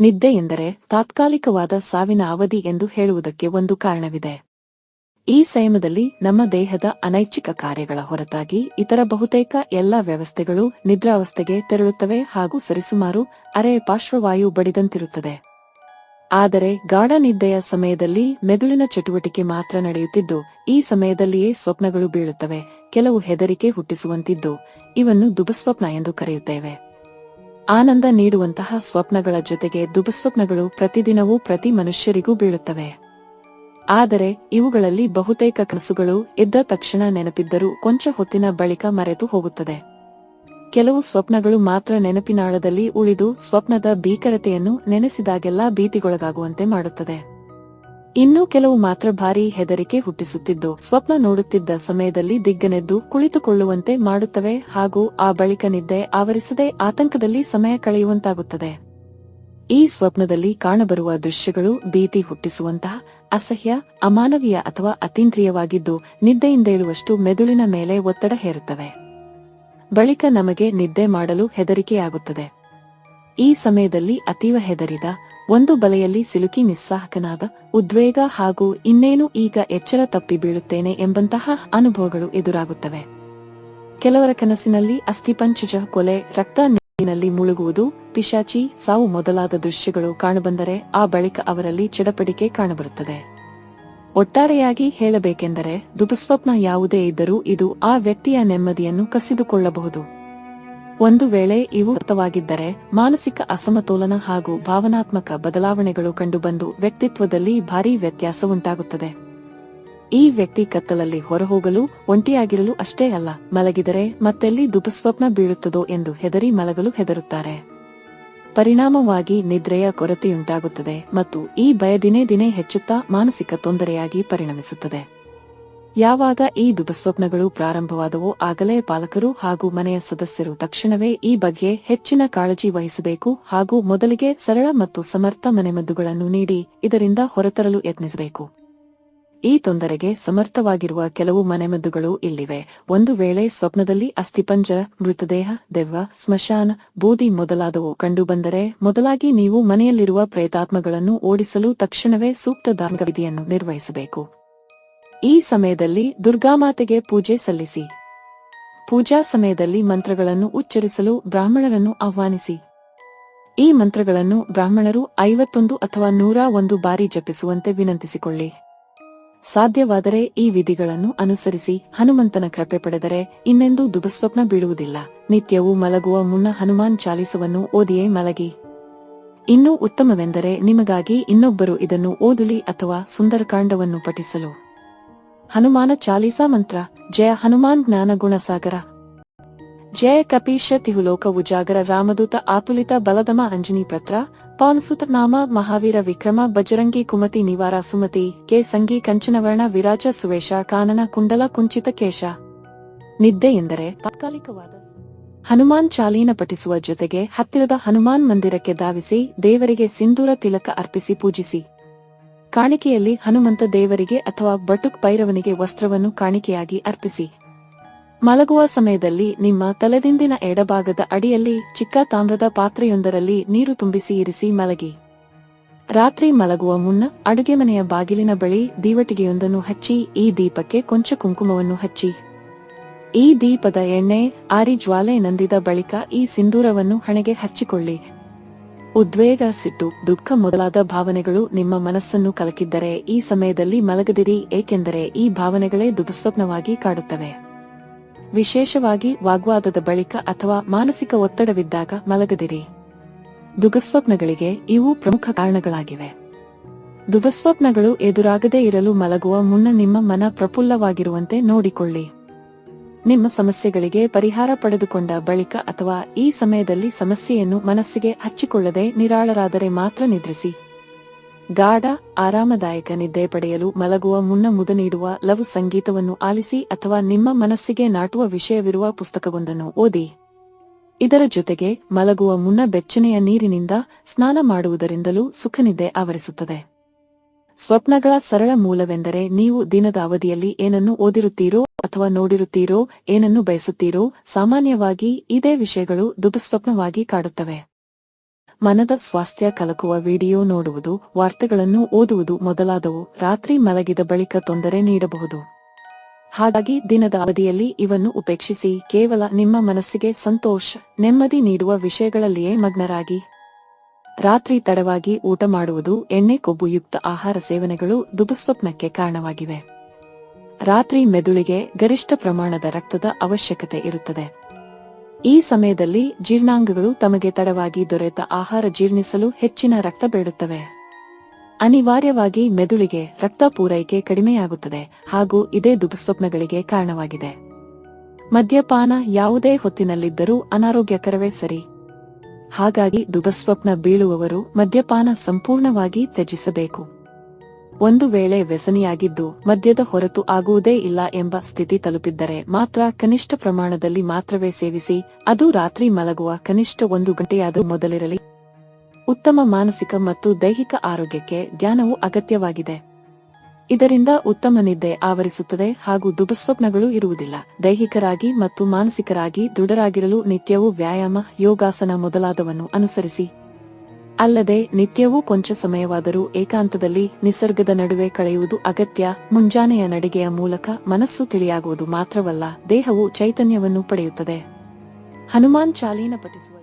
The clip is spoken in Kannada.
ನಿದ್ದೆ ಎಂದರೆ ತಾತ್ಕಾಲಿಕವಾದ ಸಾವಿನ ಅವಧಿ ಎಂದು ಹೇಳುವುದಕ್ಕೆ ಒಂದು ಕಾರಣವಿದೆ. ಈ ಸಮಯದಲ್ಲಿ ನಮ್ಮ ದೇಹದ ಅನೈಚ್ಛಿಕ ಕಾರ್ಯಗಳ ಹೊರತಾಗಿ ಇತರ ಬಹುತೇಕ ಎಲ್ಲ ವ್ಯವಸ್ಥೆಗಳು ನಿದ್ರಾವಸ್ಥೆಗೆ ತೆರಳುತ್ತವೆ ಹಾಗೂ ಸರಿಸುಮಾರು ಅರೆ ಪಾರ್ಶ್ವವಾಯು ಬಡಿದಂತಿರುತ್ತದೆ. ಆದರೆ ಗಾಢ ನಿದ್ದೆಯ ಸಮಯದಲ್ಲಿ ಮೆದುಳಿನ ಚಟುವಟಿಕೆ ಮಾತ್ರ ನಡೆಯುತ್ತಿದ್ದು, ಈ ಸಮಯದಲ್ಲಿಯೇ ಸ್ವಪ್ನಗಳು ಬೀಳುತ್ತವೆ, ಕೆಲವು ಹೆದರಿಕೆ ಹುಟ್ಟಿಸುವಂತಿದ್ದು, ಇವನ್ನು ದುಬಸ್ವಪ್ನ ಎಂದು ಕರೆಯುತ್ತೇವೆ. ಆನಂದ ನೀಡುವಂತಹ ಸ್ವಪ್ನಗಳ ಜೊತೆಗೆ ದುಬಸ್ವಪ್ನಗಳು ಪ್ರತಿದಿನವೂ ಪ್ರತಿ ಮನುಷ್ಯರಿಗೂ ಬೀಳುತ್ತವೆ. ಆದರೆ ಇವುಗಳಲ್ಲಿ ಬಹುತೇಕ ಕನಸುಗಳು ಎದ್ದ ತಕ್ಷಣ ನೆನಪಿದ್ದರೂ ಕೊಂಚ ಹೊತ್ತಿನ ಬಳಿಕ ಮರೆತು ಹೋಗುತ್ತದೆ. ಕೆಲವು ಸ್ವಪ್ನಗಳು ಮಾತ್ರ ನೆನಪಿನಾಳದಲ್ಲಿ ಉಳಿದು ಸ್ವಪ್ನದ ಭೀಕರತೆಯನ್ನು ನೆನೆಸಿದಾಗೆಲ್ಲ ಭೀತಿಗೊಳಗಾಗುವಂತೆ ಮಾಡುತ್ತದೆ. ಇನ್ನು ಕೆಲವು ಮಾತ್ರ ಭಾರೀ ಹೆದರಿಕೆ ಹುಟ್ಟಿಸುತ್ತಿದ್ದು, ಸ್ವಪ್ನ ನೋಡುತ್ತಿದ್ದ ಸಮಯದಲ್ಲಿ ದಿಗ್ಗನೆದ್ದು ಕುಳಿತುಕೊಳ್ಳುವಂತೆ ಮಾಡುತ್ತವೆ ಹಾಗೂ ಆ ಬಳಿಕ ನಿದ್ದೆ ಆವರಿಸದೆ ಆತಂಕದಲ್ಲಿ ಸಮಯ ಕಳೆಯುವಂತಾಗುತ್ತದೆ. ಈ ಸ್ವಪ್ನದಲ್ಲಿ ಕಾಣಬರುವ ದೃಶ್ಯಗಳು ಭೀತಿ ಹುಟ್ಟಿಸುವಂತಹ, ಅಸಹ್ಯ, ಅಮಾನವೀಯ ಅಥವಾ ಅತೀಂದ್ರಿಯವಾಗಿದ್ದು, ನಿದ್ದೆಯಿಂದೇಳುವಷ್ಟು ಮೆದುಳಿನ ಮೇಲೆ ಒತ್ತಡ ಹೇರುತ್ತವೆ. ಬಳಿಕ ನಮಗೆ ನಿದ್ದೆ ಮಾಡಲು ಹೆದರಿಕೆಯಾಗುತ್ತದೆ. ಈ ಸಮಯದಲ್ಲಿ ಅತೀವ ಹೆದರಿದ ಒಂದು ಬಲೆಯಲ್ಲಿ ಸಿಲುಕಿ ನಿಸ್ಸಾಹಕನಾದ ಉದ್ವೇಗ ಹಾಗೂ ಇನ್ನೇನು ಈಗ ಎಚ್ಚರ ತಪ್ಪಿ ಬೀಳುತ್ತೇನೆ ಎಂಬಂತಹ ಅನುಭವಗಳು ಎದುರಾಗುತ್ತವೆ. ಕೆಲವರ ಕನಸಿನಲ್ಲಿ ಅಸ್ಥಿಪಂಚಜ ಕೊಲೆ, ರಕ್ತ ನೀರಿನಲ್ಲಿ ಮುಳುಗುವುದು, ಪಿಶಾಚಿ, ಸಾವು ಮೊದಲಾದ ದೃಶ್ಯಗಳು ಕಾಣಬಂದರೆ ಆ ಬಳಿಕ ಅವರಲ್ಲಿ ಚಡಪಡಿಕೆ ಕಾಣಬರುತ್ತದೆ. ಒಟ್ಟಾರೆಯಾಗಿ ಹೇಳಬೇಕೆಂದರೆ ದುಬಸ್ವಪ್ನ ಯಾವುದೇ ಇದ್ದರೂ ಇದು ಆ ವ್ಯಕ್ತಿಯ ನೆಮ್ಮದಿಯನ್ನು ಕಸಿದುಕೊಳ್ಳಬಹುದು. ಒಂದು ವೇಳೆ ಇವು ಅರ್ಥವಾಗಿದ್ದರೆ ಮಾನಸಿಕ ಅಸಮತೋಲನ ಹಾಗೂ ಭಾವನಾತ್ಮಕ ಬದಲಾವಣೆಗಳು ಕಂಡುಬಂದು ವ್ಯಕ್ತಿತ್ವದಲ್ಲಿ ಭಾರೀ ವ್ಯತ್ಯಾಸ ಉಂಟಾಗುತ್ತದೆ ಈ ವ್ಯಕ್ತಿ ಕತ್ತಲಲ್ಲಿ ಹೊರಹೋಗಲು, ಒಂಟಿಯಾಗಿರಲು ಅಷ್ಟೇ ಅಲ್ಲ, ಮಲಗಿದರೆ ಮತ್ತೆಲ್ಲಿ ದುಪಸ್ವಪ್ನ ಬೀಳುತ್ತದೋ ಎಂದು ಹೆದರಿ ಮಲಗಲು ಹೆದರುತ್ತಾರೆ. ಪರಿಣಾಮವಾಗಿ ನಿದ್ರೆಯ ಕೊರತೆಯುಂಟಾಗುತ್ತದೆ ಮತ್ತು ಈ ಭಯ ದಿನೇ ದಿನೇ ಹೆಚ್ಚುತ್ತಾ ಮಾನಸಿಕ ತೊಂದರೆಯಾಗಿ ಪರಿಣಮಿಸುತ್ತದೆ. ಯಾವಾಗ ಈ ದುಬಸ್ವಪ್ನಗಳು ಪ್ರಾರಂಭವಾದವೋ ಆಗಲೇ ಪಾಲಕರು ಹಾಗೂ ಮನೆಯ ಸದಸ್ಯರು ತಕ್ಷಣವೇ ಈ ಬಗ್ಗೆ ಹೆಚ್ಚಿನ ಕಾಳಜಿ ವಹಿಸಬೇಕು ಹಾಗೂ ಮೊದಲಿಗೆ ಸರಳ ಮತ್ತು ಸಮರ್ಥ ಮನೆಮದ್ದುಗಳನ್ನು ನೀಡಿ ಇದರಿಂದ ಹೊರತರಲು ಯತ್ನಿಸಬೇಕು. ಈ ತೊಂದರೆಗೆ ಸಮರ್ಥವಾಗಿರುವ ಕೆಲವು ಮನೆಮದ್ದುಗಳು ಇಲ್ಲಿವೆ. ಒಂದು ವೇಳೆ ಸ್ವಪ್ನದಲ್ಲಿ ಅಸ್ಥಿಪಂಜರ, ಮೃತದೇಹ, ದೆವ್ವ, ಸ್ಮಶಾನ, ಬೂದಿ ಮೊದಲಾದವು ಕಂಡುಬಂದರೆ ಮೊದಲಾಗಿ ನೀವು ಮನೆಯಲ್ಲಿರುವ ಪ್ರೇತಾತ್ಮಗಳನ್ನು ಓಡಿಸಲು ತಕ್ಷಣವೇ ಸೂಕ್ತ ಧಾರ್ಮಿಕ ವಿಧಿಯನ್ನು ನಿರ್ವಹಿಸಬೇಕು. ಈ ಸಮಯದಲ್ಲಿ ದುರ್ಗಾಮಾತೆಗೆ ಪೂಜೆ ಸಲ್ಲಿಸಿ. ಪೂಜಾ ಸಮಯದಲ್ಲಿ ಮಂತ್ರಗಳನ್ನು ಉಚ್ಚರಿಸಲು ಬ್ರಾಹ್ಮಣರನ್ನು ಆಹ್ವಾನಿಸಿ. ಈ ಮಂತ್ರಗಳನ್ನು ಬ್ರಾಹ್ಮಣರು ಐವತ್ತೊಂದು ಅಥವಾ ನೂರ ಒಂದು ಬಾರಿ ಜಪಿಸುವಂತೆ ವಿನಂತಿಸಿಕೊಳ್ಳಿ. ಸಾಧ್ಯವಾದರೆ ಈ ವಿಧಿಗಳನ್ನು ಅನುಸರಿಸಿ ಹನುಮಂತನ ಕೃಪೆ ಪಡೆದರೆ ಇನ್ನೆಂದೂ ದುಬಸ್ವಪ್ನ ಬೀಳುವುದಿಲ್ಲ. ನಿತ್ಯವೂ ಮಲಗುವ ಮುನ್ನ ಹನುಮಾನ್ ಚಾಲಿಸವನ್ನು ಓದಿಯೇ ಮಲಗಿ. ಇನ್ನೂ ಉತ್ತಮವೆಂದರೆ ನಿಮಗಾಗಿ ಇನ್ನೊಬ್ಬರು ಇದನ್ನು ಓದುಲಿ ಅಥವಾ ಸುಂದರಕಾಂಡವನ್ನು ಪಠಿಸಲು. ಹನುಮಾನ ಚಾಲೀಸಾ ಮಂತ್ರ, ಜಯ ಹನುಮಾನ್ ಜ್ಞಾನ ಗುಣಸಾಗರ. ಜಯ ಕಪೀಶ ತಿಹುಲೋಕ ಉಜಾಗರ ರಾಮದೂತ ಆತುಲಿತ ಬಲದಮ ಅಂಜನಿ ಪತ್ರ, ಪಾನ್ಸುತ ನಾಮ ಮಹಾವೀರ ವಿಕ್ರಮ ಬಜರಂಗಿ ಕುಮತಿ ನಿವಾರ ಸುಮತಿ, ಕೆ ಸಂಗಿ ಕಂಚನವರ್ಣ ವಿರಾಜ ಸುವೇಶ ಕಾನನ ಕುಂಡಲ ಕುಂಚಿತ ಕೇಶ. ನಿದ್ದೆ ಎಂದರೆ ತಾತ್ಕಾಲಿಕವಾದ ಹನುಮಾನ್ ಚಾಲೀನ ಪಠಿಸುವ ಜೊತೆಗೆ ಹತ್ತಿರದ ಹನುಮಾನ್ ಮಂದಿರಕ್ಕೆ ಧಾವಿಸಿ ದೇವರಿಗೆ ಸಿಂಧೂರ ತಿಲಕ ಅರ್ಪಿಸಿ ಪೂಜಿಸಿ. ಕಾಣಿಕೆಯಲ್ಲಿ ಹನುಮಂತ ದೇವರಿಗೆ ಅಥವಾ ಬಟುಕ್ ಭೈರವನಿಗೆ ವಸ್ತ್ರವನ್ನು ಕಾಣಿಕೆಯಾಗಿ ಅರ್ಪಿಸಿ. ಮಲಗುವ ಸಮಯದಲ್ಲಿ ನಿಮ್ಮ ತಲೆದಿಂದಿನ ಎಡಭಾಗದ ಅಡಿಯಲ್ಲಿ ಚಿಕ್ಕ ತಾಮ್ರದ ಪಾತ್ರೆಯೊಂದರಲ್ಲಿ ನೀರು ತುಂಬಿಸಿ ಇರಿಸಿ ಮಲಗಿ. ರಾತ್ರಿ ಮಲಗುವ ಮುನ್ನ ಅಡುಗೆ ಮನೆಯ ಬಾಗಿಲಿನ ಬಳಿ ದೀವಟಿಗೆಯೊಂದನ್ನು ಹಚ್ಚಿ ಈ ದೀಪಕ್ಕೆ ಕೊಂಚ ಕುಂಕುಮವನ್ನು ಹಚ್ಚಿ. ಈ ದೀಪದ ಎಣ್ಣೆ, ಆರಿ ಜ್ವಾಲೆ ನಂದಿದ ಬಳಿಕ ಈ ಸಿಂಧೂರವನ್ನು ಹಣೆಗೆ ಹಚ್ಚಿಕೊಳ್ಳಿ. ಉದ್ವೇಗ ಸಿಟ್ಟು ದುಃಖ ಮೊದಲಾದ ಭಾವನೆಗಳು ನಿಮ್ಮ ಮನಸ್ಸನ್ನು ಕಲಕಿದ್ದರೆ ಈ ಸಮಯದಲ್ಲಿ ಮಲಗದಿರಿ, ಏಕೆಂದರೆ ಈ ಭಾವನೆಗಳೇ ದುಃಸ್ವಪ್ನವಾಗಿ ಕಾಡುತ್ತವೆ. ವಿಶೇಷವಾಗಿ ವಾಗ್ವಾದದ ಬಳಿಕ ಅಥವಾ ಮಾನಸಿಕ ಒತ್ತಡವಿದ್ದಾಗ ಮಲಗದಿರಿ. ದುಗಸ್ವಪ್ನಗಳಿಗೆ ಇವು ಪ್ರಮುಖ ಕಾರಣಗಳಾಗಿವೆ. ದುಗಸ್ವಪ್ನಗಳು ಎದುರಾಗದೇ ಇರಲು ಮಲಗುವ ಮುನ್ನ ನಿಮ್ಮ ಮನ ಪ್ರಫುಲ್ಲವಾಗಿರುವಂತೆ ನೋಡಿಕೊಳ್ಳಿ. ನಿಮ್ಮ ಸಮಸ್ಯೆಗಳಿಗೆ ಪರಿಹಾರ ಪಡೆದುಕೊಂಡ ಬಳಿಕ ಅಥವಾ ಈ ಸಮಯದಲ್ಲಿ ಸಮಸ್ಯೆಯನ್ನು ಮನಸ್ಸಿಗೆ ಹಚ್ಚಿಕೊಳ್ಳದೆ ನಿರಾಳರಾದರೆ ಮಾತ್ರ ನಿದ್ರಿಸಿ. ಗಾಢ, ಆರಾಮದಾಯಕ ನಿದ್ದೆ ಪಡೆಯಲು ಮಲಗುವ ಮುನ್ನ ಮುದ ನೀಡುವ ಲಘು ಸಂಗೀತವನ್ನು ಆಲಿಸಿ ಅಥವಾ ನಿಮ್ಮ ಮನಸ್ಸಿಗೆ ನಾಟುವ ವಿಷಯವಿರುವ ಪುಸ್ತಕವೊಂದನ್ನು ಓದಿ. ಇದರ ಜೊತೆಗೆ ಮಲಗುವ ಮುನ್ನ ಬೆಚ್ಚನೆಯ ನೀರಿನಿಂದ ಸ್ನಾನ ಮಾಡುವುದರಿಂದಲೂ ಸುಖನಿದ್ದೆ ಆವರಿಸುತ್ತದೆ. ಸ್ವಪ್ನಗಳ ಸರಳ ಮೂಲವೆಂದರೆ ನೀವು ದಿನದ ಅವಧಿಯಲ್ಲಿ ಏನನ್ನು ಓದಿರುತ್ತೀರೋ ಅಥವಾ ನೋಡಿರುತ್ತೀರೋ, ಏನನ್ನು ಬಯಸುತ್ತೀರೋ, ಸಾಮಾನ್ಯವಾಗಿ ಇದೇ ವಿಷಯಗಳು ದುಬಸ್ವಪ್ನವಾಗಿ ಕಾಡುತ್ತವೆ. ಮನದ ಸ್ವಾಸ್ಥ್ಯ ಕಲಕುವ ವಿಡಿಯೋ ನೋಡುವುದು, ವಾರ್ತೆಗಳನ್ನು ಓದುವುದು ಮೊದಲಾದವು ರಾತ್ರಿ ಮಲಗಿದ ಬಳಿಕ ತೊಂದರೆ ನೀಡಬಹುದು. ಹಾಗಾಗಿ ದಿನದ ಅವಧಿಯಲ್ಲಿ ಇವನ್ನು ಉಪೇಕ್ಷಿಸಿ ಕೇವಲ ನಿಮ್ಮ ಮನಸ್ಸಿಗೆ ಸಂತೋಷ, ನೆಮ್ಮದಿ ನೀಡುವ ವಿಷಯಗಳಲ್ಲಿಯೇ ಮಗ್ನರಾಗಿ. ರಾತ್ರಿ ತಡವಾಗಿ ಊಟ ಮಾಡುವುದು ಎಣ್ಣೆ ಕೊಬ್ಬುಯುಕ್ತ ಆಹಾರ ಸೇವನೆಗಳು ದುಬುಸ್ವಪ್ನಕ್ಕೆ ಕಾರಣವಾಗಿವೆ. ರಾತ್ರಿ ಮೆದುಳಿಗೆ ಗರಿಷ್ಠ ಪ್ರಮಾಣದ ರಕ್ತದ ಅವಶ್ಯಕತೆ ಇರುತ್ತದೆ. ಈ ಸಮಯದಲ್ಲಿ ಜೀರ್ಣಾಂಗಗಳು ತಮಗೆ ತಡವಾಗಿ ದೊರೆತ ಆಹಾರ ಜೀರ್ಣಿಸಲು ಹೆಚ್ಚಿನ ರಕ್ತ ಬೇಡುತ್ತವೆ. ಅನಿವಾರ್ಯವಾಗಿ ಮೆದುಳಿಗೆ ರಕ್ತ ಪೂರೈಕೆ ಕಡಿಮೆಯಾಗುತ್ತದೆ ಹಾಗೂ ಇದೇ ದುಬುಸ್ವಪ್ನಗಳಿಗೆ ಕಾರಣವಾಗಿದೆ. ಮದ್ಯಪಾನ ಯಾವುದೇ ಹೊತ್ತಿನಲ್ಲಿದ್ದರೂ ಅನಾರೋಗ್ಯಕರವೇ ಸರಿ. ಹಾಗಾಗಿ ದುಬಸ್ವಪ್ನ ಬೀಳುವವರು ಮದ್ಯಪಾನ ಸಂಪೂರ್ಣವಾಗಿ ತ್ಯಜಿಸಬೇಕು. ಒಂದು ವೇಳೆ ವ್ಯಸನಿಯಾಗಿದ್ದು ಮದ್ಯದ ಹೊರತು ಆಗುವುದೇ ಇಲ್ಲ ಎಂಬ ಸ್ಥಿತಿ ತಲುಪಿದ್ದರೆ ಮಾತ್ರ ಕನಿಷ್ಠ ಪ್ರಮಾಣದಲ್ಲಿ ಮಾತ್ರವೇ ಸೇವಿಸಿ, ಅದು ರಾತ್ರಿ ಮಲಗುವ ಕನಿಷ್ಠ ಒಂದು ಗಂಟೆಯಾದರೂ ಮೊದಲಿರಲಿ. ಉತ್ತಮ ಮಾನಸಿಕ ಮತ್ತು ದೈಹಿಕ ಆರೋಗ್ಯಕ್ಕೆ ಧ್ಯಾನವು ಅಗತ್ಯವಾಗಿದೆ. ಇದರಿಂದ ಉತ್ತಮ ನಿದ್ದೆ ಆವರಿಸುತ್ತದೆ ಹಾಗೂ ದುಬಸ್ವಪ್ನಗಳು ಇರುವುದಿಲ್ಲ. ದೈಹಿಕರಾಗಿ ಮತ್ತು ಮಾನಸಿಕರಾಗಿ ದೃಢರಾಗಿರಲು ನಿತ್ಯವೂ ವ್ಯಾಯಾಮ, ಯೋಗಾಸನ ಮೊದಲಾದವನ್ನು ಅನುಸರಿಸಿ. ಅಲ್ಲದೆ ನಿತ್ಯವೂ ಕೊಂಚ ಸಮಯವಾದರೂ ಏಕಾಂತದಲ್ಲಿ ನಿಸರ್ಗದ ನಡುವೆ ಕಳೆಯುವುದು ಅಗತ್ಯ. ಮುಂಜಾನೆಯ ನಡಿಗೆಯ ಮೂಲಕ ಮನಸ್ಸು ತಿಳಿಯಾಗುವುದು ಮಾತ್ರವಲ್ಲ, ದೇಹವು ಚೈತನ್ಯವನ್ನು ಪಡೆಯುತ್ತದೆ. ಹನುಮಾನ್ ಚಾಲೀನ ಪಠಿಸುವ